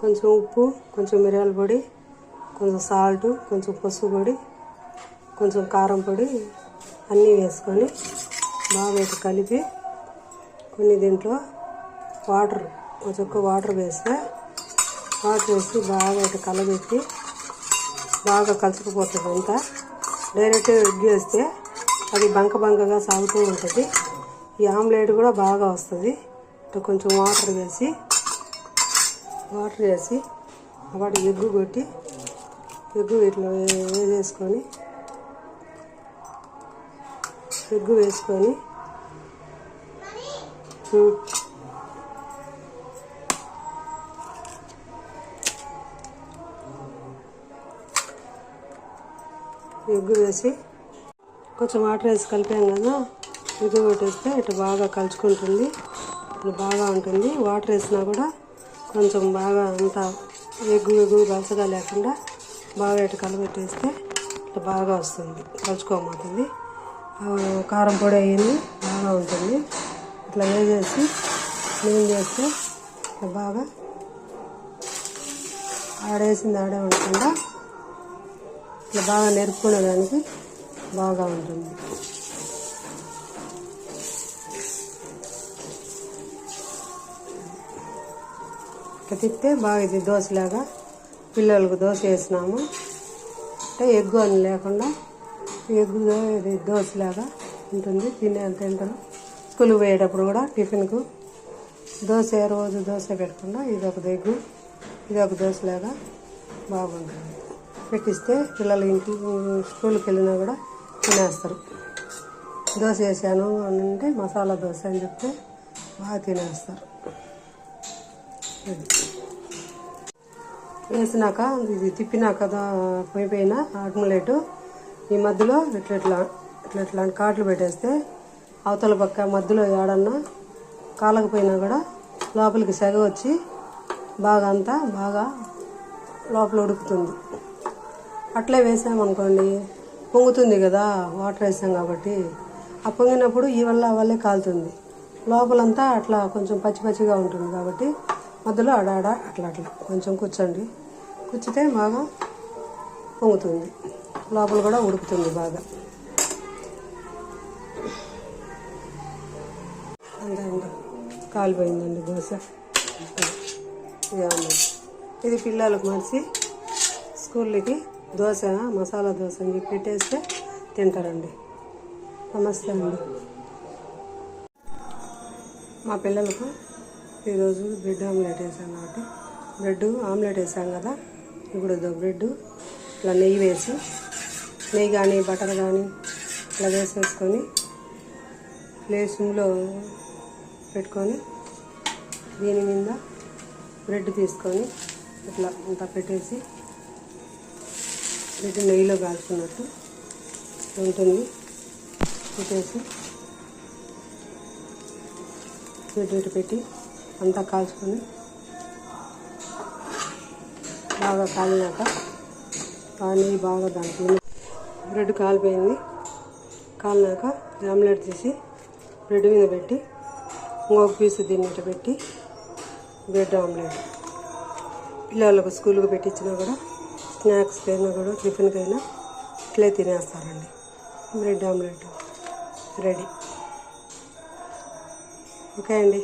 కొంచెం ఉప్పు కొంచెం మిరియాల పొడి కొంచెం సాల్ట్ కొంచెం పసుపు పొడి కొంచెం కారం పొడి అన్నీ వేసుకొని బాగా ఇటు కలిపి కొన్ని దీంట్లో వాటర్ ఒక చుక్క వాటర్ వేస్తే వాటర్ వేసి బాగా ఇటు కలబెట్టి బాగా కలుసుకుపోతుంది అంతా. డైరెక్ట్గా ఎగ్ వేస్తే అది బంక బంకగా సాగుతూ ఉంటుంది. ఈ ఆమ్లెట్ కూడా బాగా వస్తుంది. ఇటు కొంచెం వాటర్ వేసి వాటర్ వేసి వాటి ఎగ్గు కొట్టి ఎగ్గు ఇట్లా వేసేసుకొని ఎగ్గు వేసుకొని ఎగ్గు వేసి కొంచెం వాటర్ వేసి కలిపాం కదా ఎగ్గు కొట్టేస్తే ఇటు బాగా కలుచుకుంటుంది ఇటు బాగా ఉంటుంది. వాటర్ వేసినా కూడా కొంచెం బాగా అంతా ఎగ్గు ఎగ్గు పలసగా లేకుండా బాగా ఇటు కలబెట్టేస్తే ఇట్లా బాగా వస్తుంది కలుచుకోమవుతుంది కారం పొడి అయ్యింది బాగా ఉంటుంది. ఇట్లా వేసేసి క్లీన్ చేస్తే ఇట్లా బాగా ఆడేసింది ఆడే ఉండకుండా ఇట్లా బాగా నేర్పుకునేదానికి బాగా ఉంటుంది. ఇట్లా తిప్పితే బాగా ఇది దోశలాగా పిల్లలకు దోశ వేసినాము. అంటే ఎగ్గు అని లేకుండా ఎగ్గు ఇది దోశలాగా ఉంటుంది తినే తింటారు. స్కూల్కి పోయేటప్పుడు కూడా టిఫిన్కు దోశ రోజు దోశ పెట్టకుండా ఇది ఒక ఎగ్గు ఇది ఒక దోశలాగా బాగుంటుంది. పెట్టిస్తే పిల్లలు ఇంటి స్కూల్కి వెళ్ళినా కూడా తినేస్తారు. దోశ వేసాను అని అంటే మసాలా దోశ అని చెప్తే బాగా తినేస్తారు. వేసినాక ఇది తిప్పినాక దా- పొయ్యి పైన ఈ మధ్యలో ఇట్లా ఇట్లా ఇట్లా ఇట్లాంటి కాట్లు పెట్టేస్తే అవతల పక్క మధ్యలో ఏడన్నా కాలకపోయినా కూడా లోపలికి సెగ వచ్చి బాగా అంతా బాగా లోపల ఉడుకుతుంది. అట్లే వేసామనుకోండి పొంగుతుంది కదా వాటర్ వేసాం కాబట్టి. ఆ పొంగినప్పుడు ఈ వల్ల వల్లే కాలుతుంది. లోపలంతా అట్లా కొంచెం పచ్చి పచ్చిగా ఉంటుంది కాబట్టి మధ్యలో ఆడాడ అట్లా అట్లా. కొంచెం కూర్చోండి. కూర్చితే బాగా పొంగుతుంది. లోపల కూడా ఉడుకుతుంది బాగా. అంతే అండి కాలిపోయిందండి దోశ. ఇది ఇది పిల్లలకు మరిచి స్కూల్కి దోశ మసాలా దోశ అని చెప్పి పెట్టేస్తే తింటారండి. నమస్తే అండి. మా పిల్లలకు ఈరోజు బ్రెడ్ ఆమ్లెట్ వేసాను కాబట్టి బ్రెడ్ ఆమ్లెట్ వేసాం కదా ఇప్పుడు బ్రెడ్ ఇట్లా నెయ్యి వేసి నెయ్యి కానీ బటర్ కానీ ఇట్లా వేసేసుకొని ప్లేసింగ్లో పెట్టుకొని దీని మీద బ్రెడ్ తీసుకొని ఇట్లా అంతా పెట్టేసి బ్రెడ్ నెయ్యిలో కాల్చుకున్నట్టు ఉంటుంది. పెట్టేసి బ్రెడ్ ఇటు పెట్టి అంతా కాల్చుకొని బాగా కాలినాక ఆ నెయ్యి బాగా దాంట్లో బ్రెడ్ కాలిపోయింది. కాలినాక ఆమ్లెట్ తీసి బ్రెడ్ మీద పెట్టి ఇంకొక పీస్ దీన్ని పెట్టి బ్రెడ్ ఆమ్లెట్. పిల్లలకు స్కూల్కి పెట్టించినా కూడా స్నాక్స్ అయినా కూడా టిఫిన్కి అయినా ఇట్లే తినేస్తారండి. Bread omelette ready. ఓకే అండి.